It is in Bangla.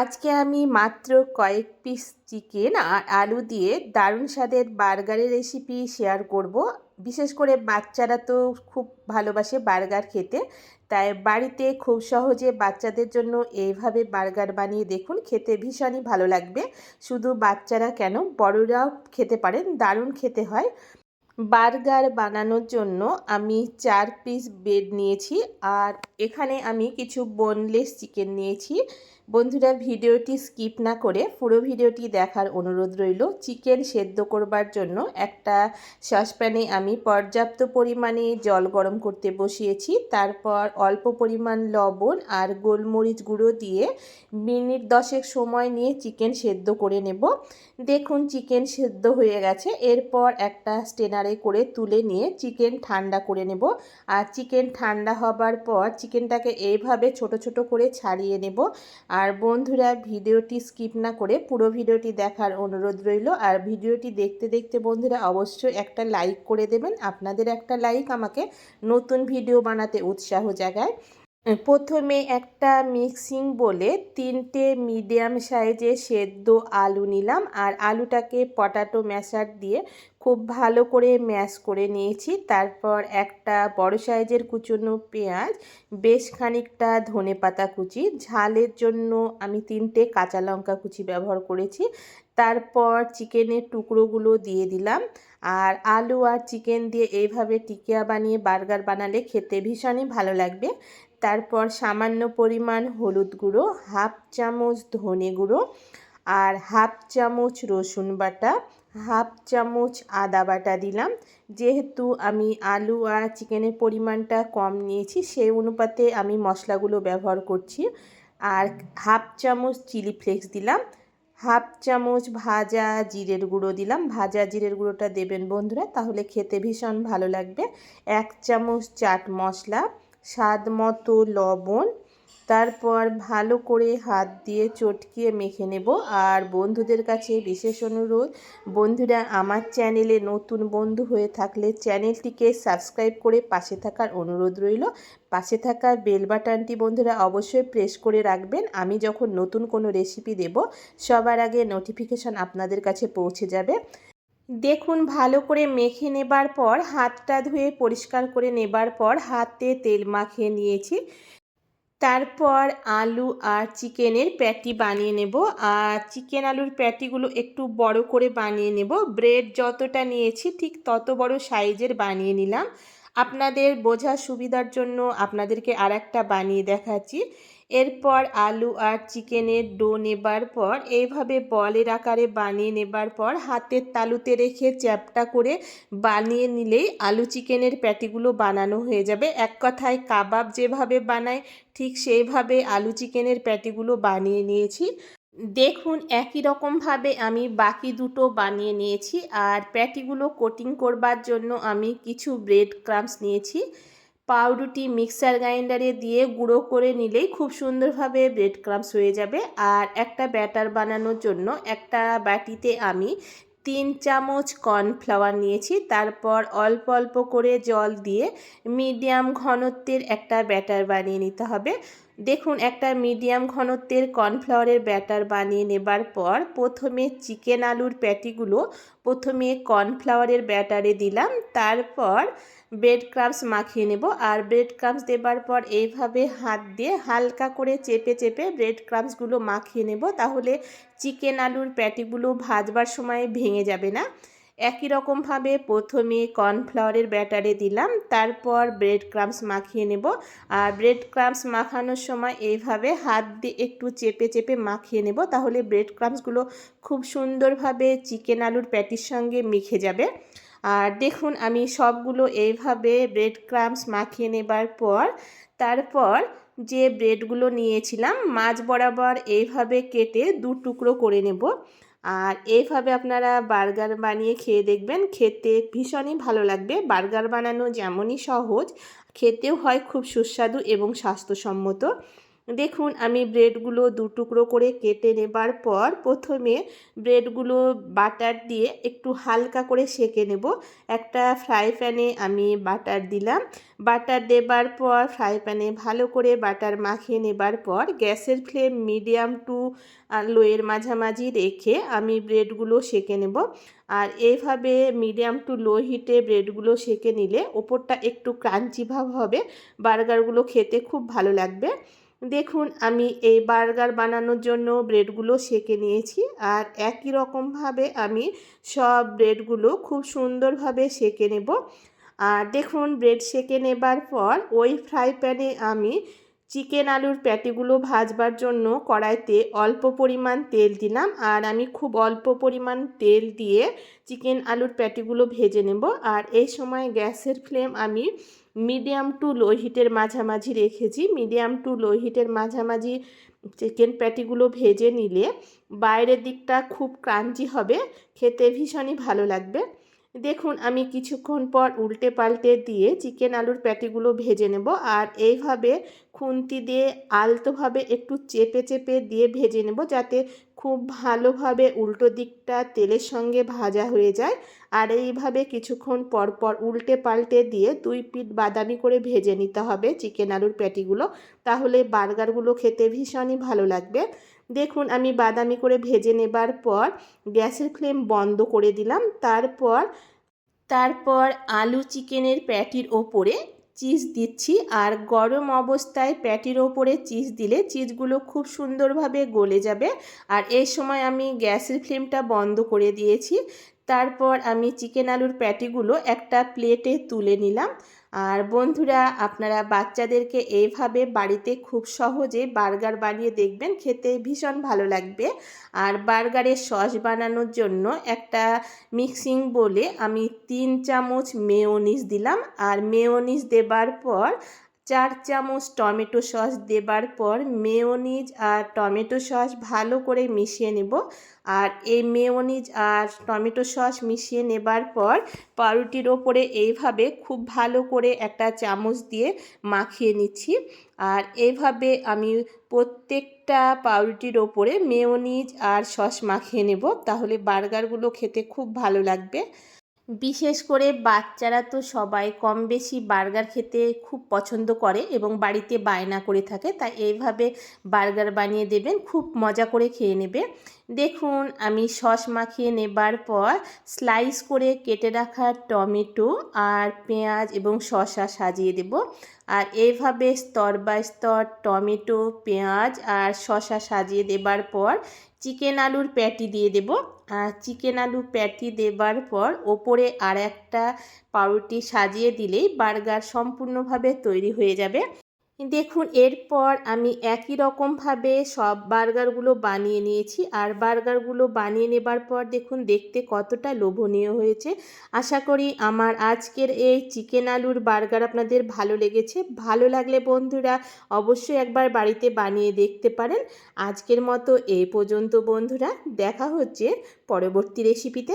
আজকে আমি মাত্র কয়েক পিস চিকেন আর আলু দিয়ে দারুণ স্বাদের বার্গারের রেসিপি শেয়ার করব। বিশেষ করে বাচ্চারা তো খুব ভালোবাসে বার্গার খেতে, তাই বাড়িতে খুব সহজে বাচ্চাদের জন্য এইভাবে বার্গার বানিয়ে দেখুন, খেতে ভীষণই ভালো লাগবে। শুধু বাচ্চারা কেন, বড়রাও খেতে পারেন, দারুণ খেতে হয়। বার্গার বানানোর জন্য আমি চার পিস বেড নিয়েছি আর এখানে আমি কিছু বোনলেস চিকেন নিয়েছি। বন্ধুরা, ভিডিওটি স্কিপ না করে পুরো ভিডিওটি দেখার অনুরোধ রইল। চিকেন সেদ্ধ করবার জন্য একটা সসপ্যানে আমি পর্যাপ্ত পরিমাণে জল গরম করতে বসিয়েছি। তারপর অল্প পরিমাণ লবণ আর গোলমরিচ গুঁড়ো দিয়ে মিনিট দশেক সময় নিয়ে চিকেন সেদ্ধ করে নেব। দেখুন, চিকেন সেদ্ধ হয়ে গেছে। এরপর একটা স্টেনারে করে তুলে নিয়ে চিকেন ঠান্ডা করে নেব। আর চিকেন ঠান্ডা হবার পর চিকেনটাকে এইভাবে ছোট ছোট করে ছাড়িয়ে নেব। আর বন্ধুরা, ভিডিওটি স্কিপ না করে পুরো ভিডিওটি দেখার অনুরোধ রইল। আর ভিডিওটি দেখতে দেখতে বন্ধুরা, অবশ্যই একটা লাইক করে দেবেন। আপনাদের একটা লাইক আমাকে নতুন ভিডিও বানাতে উৎসাহ জাগায়। প্রথমে একটা মিক্সিং বলে তিনটে মিডিয়াম সাইজে সেদ্ধ আলু নিলাম আর আলুটাকে পটাটো ম্যাশার দিয়ে খুব ভালো করে ম্যাশ করে নিয়েছি। তারপর একটা বড় সাইজের কুচনো পেঁয়াজ, বেশ খানিকটা ধনে পাতা কুচি, ঝালের জন্য আমি তিনটে কাঁচা লঙ্কা কুচি ব্যবহার করেছি। তারপর চিকেনের টুকরোগুলো দিয়ে দিলাম আর আলু আর চিকেন দিয়ে এইভাবে টিকিয়া বানিয়ে বার্গার বানালে খেতে ভীষণই ভালো লাগবে। তারপর সামান্য পরিমাণ হলুদ গুঁড়ো, হাফ চামচ ধনে গুঁড়ো আর হাফ চামচ রসুন বাটা, হাফ চামচ আদা বাটা দিলাম। যেহেতু আমি আলু আর চিকেনের পরিমাণটা কম নিয়েছি, সেই অনুপাতে আমি মশলাগুলো ব্যবহার করছি। আর হাফ চামচ চিলি ফ্লেক্স দিলাম, হাফ চামচ ভাজা জিরের গুঁড়ো দিলাম। ভাজা জিরের গুঁড়োটা দেবেন বন্ধুরা, তাহলে খেতে ভীষণ ভালো লাগবে। এক চামচ চাট মশলা স্বাদ মতো লবণ। তারপর ভালো করে হাত দিয়ে চটকিয়ে মেখে নেব। আর বন্ধুদের কাছে বিশেষ অনুরোধ, বন্ধুরা আমার চ্যানেলে নতুন বন্ধু হয়ে থাকলে চ্যানেলটিকে সাবস্ক্রাইব করে পাশে থাকার অনুরোধ রইল। পাশে থাকা বেল বাটনটি বন্ধুরা অবশ্যই প্রেস করে রাখবেন। আমি যখন নতুন কোনো রেসিপি দেব, সবার আগে নোটিফিকেশান আপনাদের কাছে পৌঁছে যাবে। দেখুন, ভালো করে মেখে নেবার পর, হাতটা ধুয়ে পরিষ্কার করে নেবার পর হাতে তেল মাখিয়ে নিয়েছি। তারপর আলু আর চিকেনের প্যাটি বানিয়ে নেব। আর চিকেন আলুর প্যাটিগুলো একটু বড় করে বানিয়ে নেব। ব্রেড যতটা নিয়েছি, ঠিক তত বড় সাইজের বানিয়ে নিলাম। আপনাদের বোঝার সুবিধার জন্য আপনাদেরকে আর একটা বানিয়ে দেখাচ্ছি। এরপর আলু আর চিকেনের ডো নেবার পর, এইভাবে বলের আকারে বানিয়ে নেবার পর, হাতের তালুতে রেখে চ্যাপটা করে বানিয়ে নিলেই আলু চিকেনের প্যাটিগুলো বানানো হয়ে যাবে। এক কথায় কাবাব যেভাবে বানায় ঠিক সেইভাবে আলু চিকেনের প্যাটিগুলো বানিয়ে নিয়েছি। দেখুন, একই রকমভাবে আমি বাকি দুটো বানিয়ে নিয়েছি আর প্যাটিগুলো কোটিং করবার জন্য আমি কিছু ব্রেড ক্রামস নিয়েছি। পাউরুটি মিক্সার গ্রাইন্ডারে দিয়ে গুঁড়ো করে নিলেই খুব সুন্দরভাবে ব্রেড ক্রামস হয়ে যাবে। আর একটা ব্যাটার বানানোর জন্য একটা বাটিতে আমি তিন চামচ কর্নফ্লাওয়ার নিয়েছি। তারপর অল্প অল্প করে জল দিয়ে মিডিয়াম ঘনত্বের একটা ব্যাটার বানিয়ে নিতে হবে। দেখুন, একটা মিডিয়াম ঘনত্বের কর্নফ্লাওয়ারের ব্যাটার বানিয়ে নেবার পর প্রথমে চিকেন আলুর প্যাটিগুলো প্রথমে কর্নফ্লাওয়ারের ব্যাটারে দিলাম। তারপর ব্রেড ক্রামস মাখিয়ে নেব আর ব্রেড ক্রামস দেবার পর এইভাবে হাত দিয়ে হালকা করে চেপে চেপে ব্রেড ক্রামসগুলো মাখিয়ে নেব। তাহলে চিকেন আলুর প্যাটিগুলো ভাজবার সময় ভেঙে যাবে না। একই রকমভাবে প্রথমে কর্নফ্লাওয়ারের ব্যাটারে দিলাম, তারপর ব্রেড ক্রামস মাখিয়ে নেব। আর ব্রেড ক্রামস মাখানোর সময় এইভাবে হাত দিয়ে একটু চেপে চেপে মাখিয়ে নেব, তাহলে ব্রেড ক্রামসগুলো খুব সুন্দরভাবে চিকেন আলুর প্যাটির সঙ্গে মেখে যাবে। আর দেখুন, আমি সবগুলো এইভাবে ব্রেড ক্রামস মাখিয়ে নেবার পর, তারপর যে ব্রেডগুলো নিয়েছিলাম মাছ বরাবর এইভাবে কেটে দু টুকরো করে নেব। আর এইভাবে আপনারা বার্গার বানিয়ে খেয়ে দেখবেন। খেতে ভীষণই ভালো লাগবে। বার্গার বানানো যেমনই সহজ, খেতেও হয় খুব সুস্বাদু এবং স্বাস্থ্যসম্মত। দেখুন, আমি ব্রেডগুলো দু টুকরো করে কেটে নেবার পর প্রথমে ব্রেডগুলো বাটার দিয়ে একটু হালকা করে সেঁকে নেব। একটা ফ্রাই প্যানে আমি বাটার দিলাম। বাটার দেবার পর, ফ্রাই প্যানে ভালো করে বাটার মাখিয়ে নেবার পর, গ্যাসের ফ্লেম মিডিয়াম টু লোয়ের মাঝামাঝি রেখে আমি ব্রেডগুলো সেঁকে নেব। আর এইভাবে মিডিয়াম টু লো হিটে ব্রেডগুলো সেঁকে নিলে ওপরটা একটু ক্রাঞ্চি ভাব হবে, বার্গারগুলো খেতে খুব ভালো লাগবে। দেখুন, আমি এই বার্গার বানানোর জন্য ব্রেডগুলো সেকে নিয়েছি আর একই রকমভাবে আমি সব ব্রেডগুলো খুব সুন্দরভাবে সেকে নেব। আর দেখুন, ব্রেড সেকে নেবার পর ওই ফ্রাই প্যানে আমি চিকেন আলুর প্যাটিগুলো ভাজবার জন্য কড়াইতে অল্প পরিমাণ তেল দিলাম আর আমি খুব অল্প পরিমাণ তেল দিয়ে চিকেন আলুর প্যাটিগুলো ভেজে নেব। আর এই সময় গ্যাসের ফ্লেম আমি মিডিয়াম টু লো হিটের মাঝামাঝি রেখেছি। মিডিয়াম টু লো হিটের মাঝামাঝি চিকেন প্যাটিগুলো ভেজে নিলে বাইরের দিকটা খুব ক্রাঞ্চি হবে, খেতে ভীষণই ভালো লাগবে। দেখুন, আমি কিছুক্ষণ পর উল্টে পাল্টে দিয়ে চিকেন আলুর প্যাটিগুলো ভেজে নেব আর এইভাবে খুন্তি দিয়ে আলতোভাবে একটু চেপে চেপে দিয়ে ভেজে নেব যাতে খুব ভালোভাবে উল্টো দিকটা তেলের সঙ্গে ভাজা হয়ে যায় আর এইভাবে কিছুক্ষণ পর পর উল্টে পাল্টে দিয়ে দুই পিঠ বাদামি করে ভেজে নিতে হবে চিকেন আলুর প্যাটিগুলো। তাহলে বার্গারগুলো খেতে ভীষণই ভালো লাগবে। দেখুন, আমি বাদামি করে ভেজে নেবার পর গ্যাসের ফ্লেম বন্ধ করে দিলাম। তারপর তারপর আলু চিকেনের প্যাটির ওপরে চিজ দিচ্ছি আর গরম অবস্থায় প্যাটির ওপরে চিজ দিলে চিজগুলো খুব সুন্দরভাবে গলে যাবে। আর এই সময় আমি গ্যাসের ফ্লেমটা বন্ধ করে দিয়েছি। তারপর আমি চিকেন আলুর প্যাটিগুলো একটা প্লেটে তুলে নিলাম। আর বন্ধুরা, আপনারা বাচ্চাদেরকে এইভাবে বাড়িতে খুব সহজে বার্গার বানিয়ে দেখবেন, খেতে ভীষণ ভালো লাগবে। আর বার্গারের সস বানানোর জন্য একটা মিক্সিং বলে আমি তিন চামচ মেয়োনিস দিলাম। আর মেয়োনিস দেবার পর চার চামচ টমেটো সস দেবার পর মেয়োনিজ আর টমেটো সস ভালো করে মিশিয়ে নেব। আর এই মেয়োনিজ আর টমেটো সস মিশিয়ে নেবার পর পাউরুটির ওপরে এইভাবে খুব ভালো করে একটা চামচ দিয়ে মাখিয়ে নিচ্ছি। আর এইভাবে আমি প্রত্যেকটা পাউরুটির ওপরে মেয়োনিজ আর সস মাখিয়ে নেব। তাহলে বার্গারগুলো খেতে খুব ভালো লাগবে। বিশেষ করে বাচ্চারা তো সবাই কম বেশি বার্গার খেতে খুব পছন্দ করে এবং বাড়িতে বায়না করে থাকে, তাই এইভাবে বার্গার বানিয়ে দেবেন, খুব মজা করে খেয়ে নেবে। দেখুন, আমি সস মাখিয়ে নেবার পর স্লাইস করে কেটে রাখা টমেটো আর পেঁয়াজ এবং শসা সাজিয়ে দেব। আর এইভাবে স্তর বাই স্তর টমেটো, পেঁয়াজ আর শসা সাজিয়ে দেবার পর চিকেন আলুর প্যাটি দিয়ে দেব। চিকেন আলু প্যাটি দেবার পর ওপরে আর একটা পাউরুটি সাজিয়ে দিলেই বার্গার সম্পূর্ণভাবে তৈরি হয়ে যাবে। দেখুন, এরপর আমি একই রকমভাবে সব বার্গারগুলো বানিয়ে নিয়েছি। আর বার্গারগুলো বানিয়ে নেবার পর দেখুন, দেখতে কতটা লোভনীয় হয়েছে। আশা করি আমার আজকের এই চিকেন আলুর বার্গার আপনাদের ভালো লেগেছে। ভালো লাগলে বন্ধুরা অবশ্যই একবার বাড়িতে বানিয়ে দেখতে পারেন। আজকের মতো এই পর্যন্ত বন্ধুরা, দেখা হচ্ছে পরবর্তী রেসিপিতে